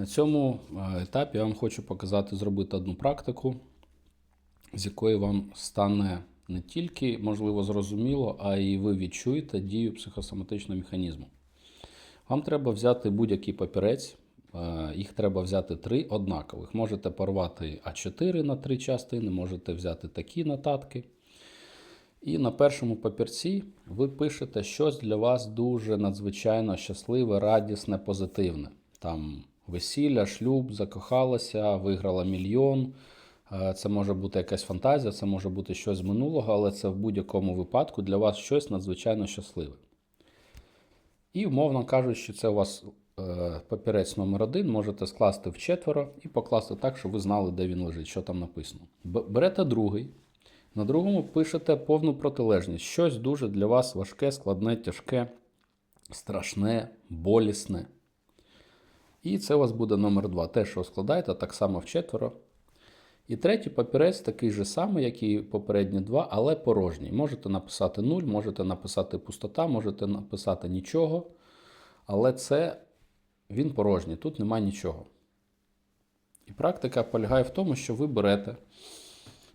На цьому е, етапі я вам хочу показати зробити одну практику, з якої вам стане не тільки можливо зрозуміло, а й ви відчуєте дію психосоматичного механізму. Вам треба взяти будь-який папірець, е, їх треба взяти три однакових. Можете порвати А4 на три частини, можете взяти такі нотатки. І на першому папірці ви пишете щось для вас дуже надзвичайно щасливе, радісне, позитивне. Там весілля, шлюб, закохалася, виграла мільйон. Е, Це може бути якась фантазія, це може бути щось з минулого, але це в будь-якому випадку для вас щось надзвичайно щасливе. І, умовно кажучи, це у вас е, папірець номер один, можете скласти в четверо і покласти так, щоб ви знали, де він лежить, що там написано. Берете другий, на другому пишете повну протилежність. Щось дуже для вас важке, складне, тяжке, страшне, болісне. І це у вас буде номер два. Те, що складаєте, так само в четверо. І третій папірець такий же самий, як і попередні два, але порожній. Можете написати 0, можете написати пустота, можете написати нічого. Але це він порожній, тут немає нічого. І практика полягає в тому, що ви берете.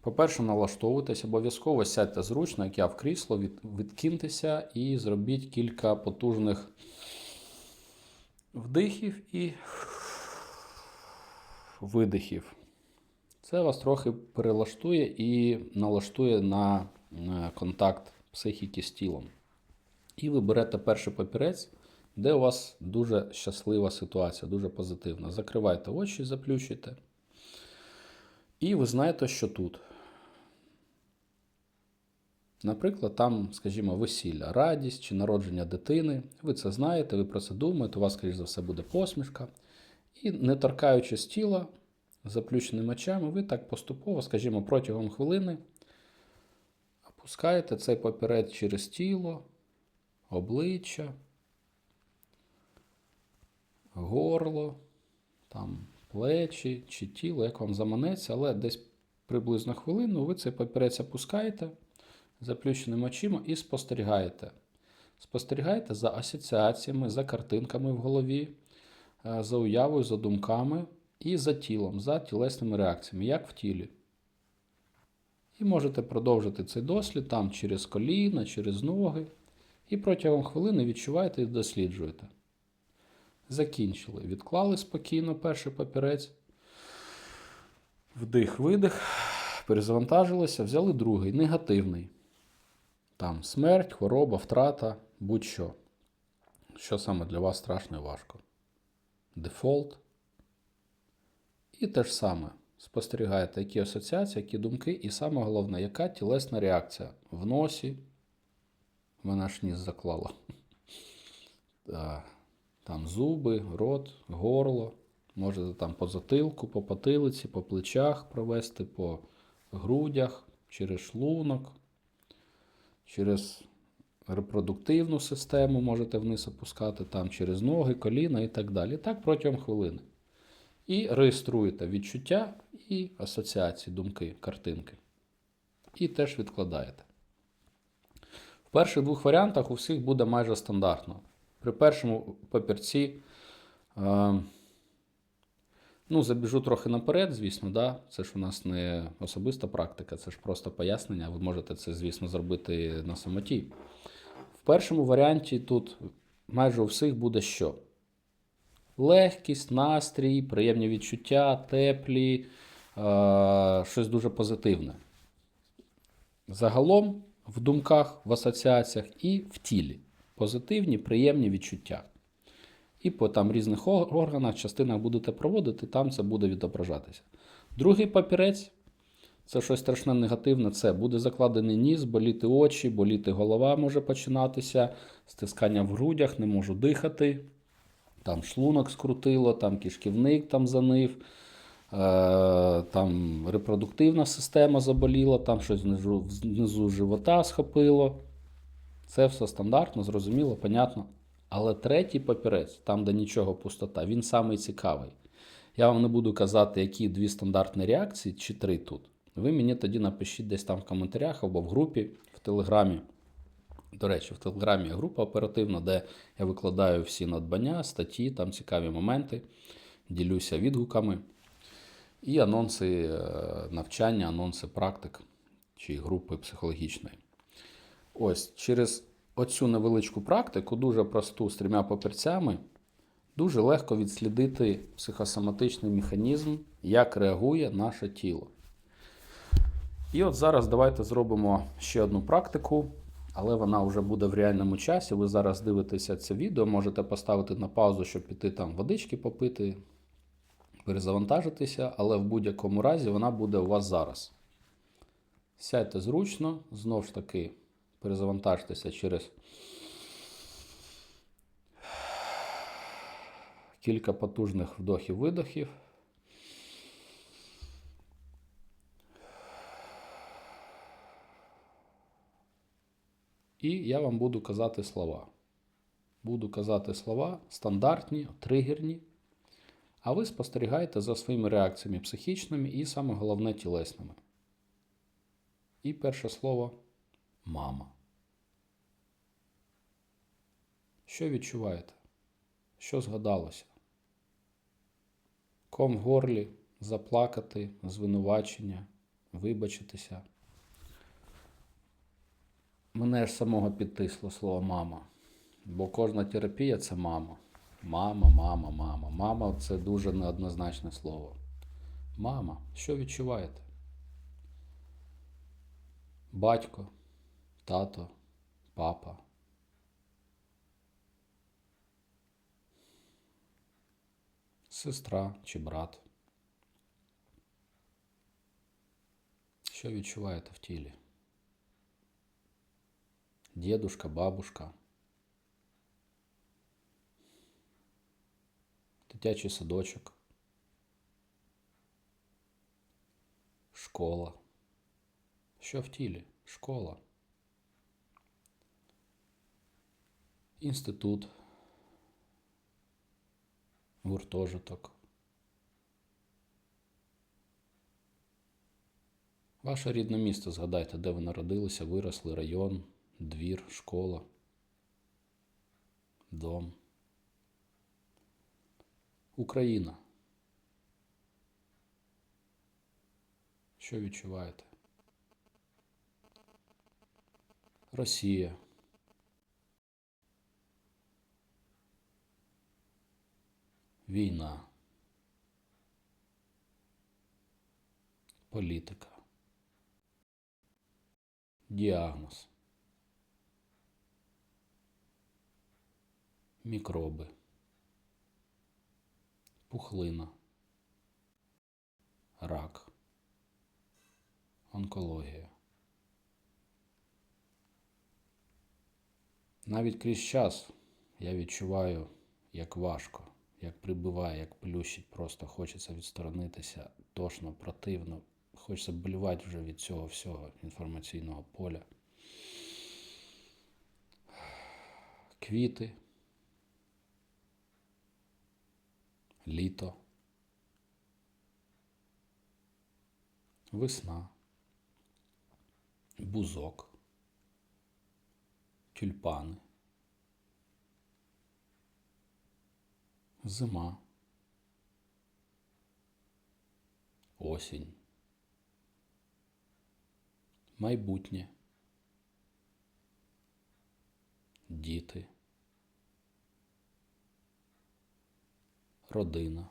По-перше, налаштовуйтесь, обов'язково сядьте зручно, як я в крісло, від, відкиньтеся і зробіть кілька потужних вдихів і видихів. Це вас трохи перелаштує і налаштує на е, контакт психіки з тілом. І ви берете перший папірець, де у вас дуже щаслива ситуація, дуже позитивна. Закривайте очі, заплющуйте. І ви знаєте, що тут. Наприклад, там, скажімо, весілля, радість чи народження дитини. Ви це знаєте, ви про це думаєте, у вас, скоріш за все, буде посмішка. І не торкаючись тіла, заплющеними очами, ви так поступово, скажімо, протягом хвилини опускаєте цей папірець через тіло, обличчя, горло, там, плечі чи тіло, як вам заманеться, але десь приблизно хвилину ви цей папірець опускаєте заплющеними очима і спостерігаєте. Спостерігаєте за асоціаціями, за картинками в голові, е, за уявою, за думками і за тілом, за тілесними реакціями, як в тілі. І можете продовжити цей дослід там через коліна, через ноги. І протягом хвилини відчуваєте і досліджуєте. Закінчили. Відклали спокійно перший папірець. Вдих, видих. Перезавантажилися, взяли другий, негативний. Там смерть, хвороба, втрата, будь-що. Що саме для вас страшно і важко. Дефолт. І те ж саме. Спостерігаєте, які асоціації, які думки, і саме головне, яка тілесна реакція в носі. Мене аж ніс заклала. Там зуби, рот, горло. Можете там по затилку, по потилиці, по плечах провести, по грудях, через шлунок, через репродуктивну систему можете вниз опускати, там через ноги, коліна і так далі. Так протягом хвилини. І реєструєте відчуття і асоціації, думки, картинки. І теж відкладаєте. В перших двох варіантах у всіх буде майже стандартно. При першому папірці. Е, Ну, забіжу трохи наперед, звісно, да. Це ж у нас не особиста практика, це ж просто пояснення. Ви можете це, звісно, зробити на самоті. В першому варіанті тут майже у всіх буде що? Легкість, настрій, приємні відчуття, теплі, е- щось дуже позитивне. Загалом в думках, в асоціаціях і в тілі. Позитивні, приємні відчуття. І по там різних органах, частинах будете проводити, там це буде відображатися. Другий папірець це щось страшне негативне. Це буде закладений ніс, боліти очі, боліти голова може починатися, стискання в грудях, не можу дихати. Там шлунок скрутило, там кишківник там занив, е, там репродуктивна система заболіла, там щось внизу, внизу живота схопило. Це все стандартно, зрозуміло, понятно. Але третій папірець, там, де нічого пустота, він самий цікавий. Я вам не буду казати, які дві стандартні реакції чи три тут. Ви мені тоді напишіть десь там в коментарях або в групі в Телеграмі. До речі, в Телеграмі є група оперативна, де я викладаю всі надбання, статті, там цікаві моменти. ділюся відгуками і анонси е, навчання, анонси практик чи групи психологічної. Ось через оцю невеличку практику, дуже просту з трьома папірцями, дуже легко відслідити психосоматичний механізм, як реагує наше тіло. І от зараз давайте зробимо ще одну практику, але вона вже буде в реальному часі. Ви зараз дивитеся це відео, можете поставити на паузу, щоб піти там водички попити, перезавантажитися, але в будь-якому разі вона буде у вас зараз. Сядьте зручно, знову ж таки, перезавантажтеся через кілька потужних вдохів-видохів. І я вам буду казати слова. Буду казати слова стандартні, тригерні. А ви спостерігаєте за своїми реакціями психічними і саме головне тілесними. І перше слово мама. Що відчуваєте? Що згадалося? Ком в горлі, заплакати, звинувачення, вибачитися. Мене ж самого підтисло слово мама. Бо кожна терапія це мама. Мама, мама, мама. Мама це дуже неоднозначне слово. Мама, що відчуваєте? Батько, тато, папа. Сестра чи брат. Що відчуваєте в тілі? Дедушка, бабушка. Дитячий садочок. Школа. Що в тілі? Школа. Інститут. Гуртожиток. Ваше рідне місто згадайте, де ви народилися, виросли, район, двір, школа, дом. Україна. Що відчуваєте? Росія. Війна. Політика. Діагноз. Мікроби. Пухлина. Рак. Онкологія. Навіть крізь час я відчуваю, як важко, як прибиває, як плющить, просто хочеться відсторонитися, тошно, противно. Хочеться болівати вже від цього всього інформаційного поля. Квіти. Літо. Весна. Бузок. Тюльпани. Зима. Осінь. Майбутнє. Діти. Родина.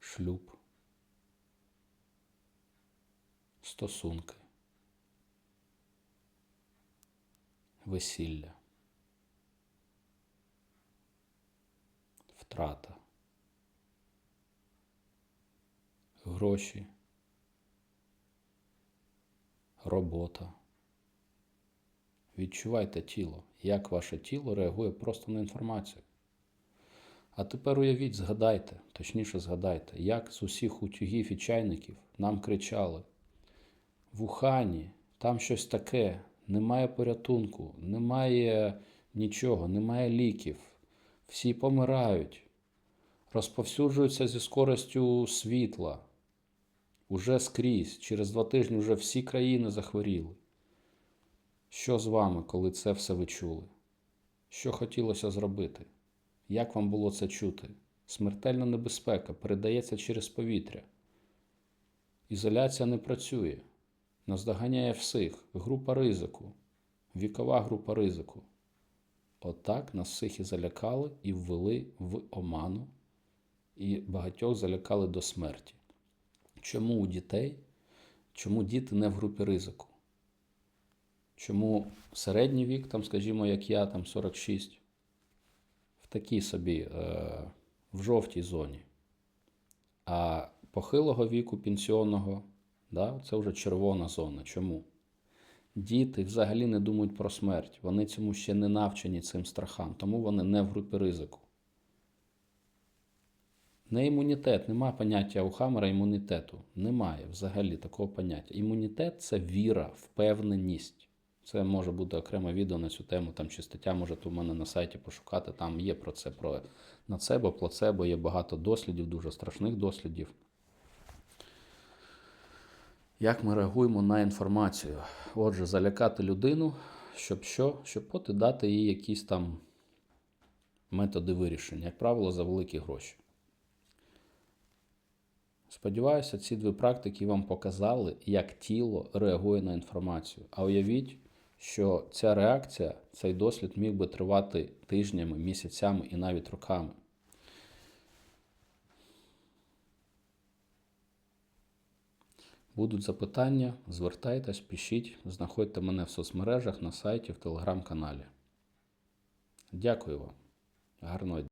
Шлюб. Стосунки. Весілля. Втрата. Гроші. Робота. Відчувайте тіло, як ваше тіло реагує просто на інформацію. А тепер уявіть, згадайте, точніше згадайте, як з усіх утюгів і чайників нам кричали: в Ухані, там щось таке, немає порятунку, немає нічого, немає ліків, всі помирають, розповсюджуються зі скоростю світла. Уже скрізь, через два тижні вже всі країни захворіли. Що з вами, коли це все ви чули? Що хотілося зробити? Як вам було це чути? Смертельна небезпека передається через повітря. Ізоляція не працює. Наздоганяє всіх. Група ризику. Вікова група ризику. Отак нас всіх і залякали, і ввели в оману, і багатьох залякали до смерті. Чому у дітей? Чому діти не в групі ризику? Чому середній вік, там, скажімо, як я, там 46, в такій собі, е, в жовтій зоні. А похилого віку, пенсіонного, да, це вже червона зона. Чому? Діти взагалі не думають про смерть. Вони цьому ще не навчені цим страхам, тому вони не в групі ризику. Не імунітет, немає поняття у Хамера імунітету. Немає взагалі такого поняття. Імунітет це віра, впевненість. Це може бути окреме відео на цю тему, там чи стаття можете у мене на сайті пошукати. Там є про це, про нацебо, плацебо, є багато дослідів, дуже страшних дослідів. Як ми реагуємо на інформацію? Отже, залякати людину, щоб що? Щоб потім дати їй якісь там методи вирішення, як правило, за великі гроші. Сподіваюся, ці дві практики вам показали, як тіло реагує на інформацію. А уявіть, що ця реакція, цей дослід міг би тривати тижнями, місяцями і навіть роками. Будуть запитання, звертайтесь, пишіть, знаходьте мене в соцмережах, на сайті, в телеграм-каналі. Дякую вам. Гарного дня.